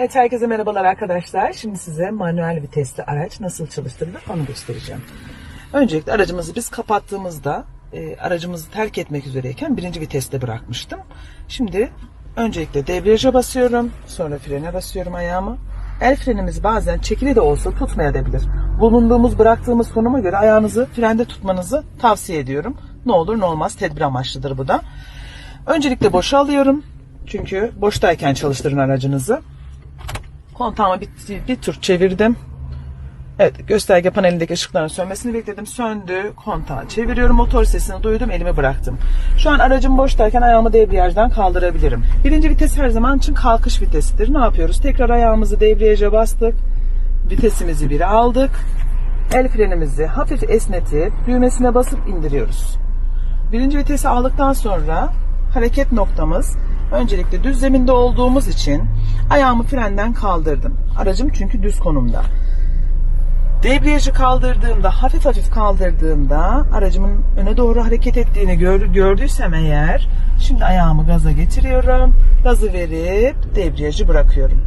Evet herkese merhabalar arkadaşlar. Şimdi size manuel vitesli araç nasıl çalıştırılır onu göstereceğim. Öncelikle aracımızı biz kapattığımızda e, aracımızı terk etmek üzereyken birinci viteste bırakmıştım. Şimdi öncelikle debriyaja basıyorum. Sonra frene basıyorum ayağımı. El frenimiz bazen çekili de olsa tutmayabilir. Bulunduğumuz bıraktığımız konuma göre ayağınızı frende tutmanızı tavsiye ediyorum. Ne olur ne olmaz tedbir amaçlıdır bu da. Öncelikle boşa alıyorum. Çünkü boştayken çalıştırın aracınızı. Kontağımı bir, bir tur çevirdim. Evet gösterge panelindeki ışıkların sönmesini bekledim. Söndü. Kontağı çeviriyorum. Motor sesini duydum. Elimi bıraktım. Şu an aracım boştayken ayağımı debriyajdan kaldırabilirim. Birinci vites her zaman için kalkış vitesidir. Ne yapıyoruz? Tekrar ayağımızı debriyaja bastık. Vitesimizi bir aldık. El frenimizi hafif esnetip düğmesine basıp indiriyoruz. Birinci vitesi aldıktan sonra hareket noktamız öncelikle düz zeminde olduğumuz için ayağımı frenden kaldırdım. Aracım çünkü düz konumda. Debriyajı kaldırdığımda, hafif hafif kaldırdığımda aracımın öne doğru hareket ettiğini gör, gördüysem eğer şimdi ayağımı gaza getiriyorum. Gazı verip debriyajı bırakıyorum.